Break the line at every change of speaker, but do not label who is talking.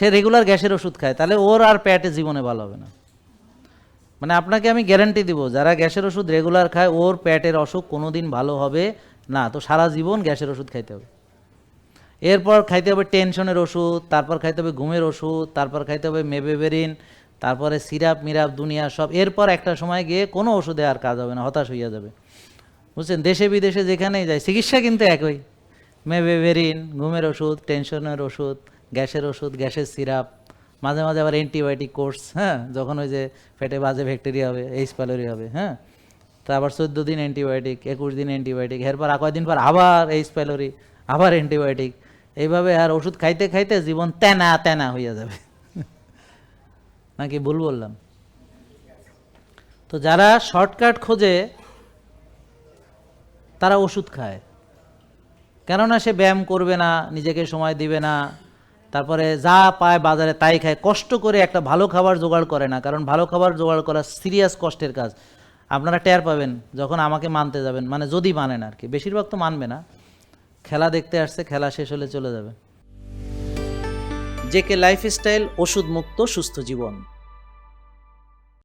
সে regular গ্যাসের ওষুধ খায়, তাহলে ওর আর পেটে জীবনে ভালো হবে না। মানে আপনাকে আমি গ্যারান্টি দিব, যারা গ্যাসের ওষুধ রেগুলার খায়, ওর পেটের অসুখ কোনো দিন ভালো হবে না। তো সারা জীবন গ্যাসের ওষুধ খাইতে হবে। এরপর খাইতে হবে টেনশনের ওষুধ, তারপর খাইতে হবে ঘুমের ওষুধ, তারপর খাইতে হবে মেবেবেরিন তারপরে সিরাপ, মিরাপ, দুনিয়া, সব। এরপর একটা সময় গিয়ে কোনো ওষুধে আর কাজ হবে না, হতাশ হইয়া যাবে। বুঝছেন? দেশে বিদেশে যেখানেই যায়, চিকিৎসা কিন্তু একই। মেবেবেরিন ঘুমের ওষুধ টেনশনের ওষুধ গ্যাসের ওষুধ, গ্যাসের সিরাপ, মাঝে মাঝে আবার অ্যান্টিবায়োটিক কোর্স হ্যাঁ? যখন ওই যে ফেটে বাজে ব্যাকটেরিয়া হবে এইচ প্যালোরি হবে হ্যাঁ? তা আবার চোদ্দ দিন অ্যান্টিবায়োটিক একুশ দিন অ্যান্টিবায়োটিক এরপর আর কয়দিন পর আবার এইচ প্যালোরি আবার অ্যান্টিবায়োটিক এইভাবে আর ওষুধ খাইতে খাইতে জীবন তেনা তেনা হইয়া যাবে। নাকি ভুল বললাম? তো যারা শর্টকাট খোঁজে, তারা ওষুধ খায়। কেননা সে ব্যায়াম করবে না, নিজেকে সময় দিবে না তারপরে যা পায় বাজারে তাই খায়। কষ্ট করে একটা ভালো খাবার জোগাড় করে না, কারণ ভালো খাবার জোগাড় করা সিরিয়াস কষ্টের কাজ। আপনারা টের পাবেন, যখন আমাকে মানতে যাবেন মানে যদি মানেন আর কি বেশিরভাগ তো মানবে না। খেলা দেখতে আসছে, খেলা শেষ হলে চলে যাবে। জেকে লাইফস্টাইল ওষুধ মুক্ত সুস্থ জীবন।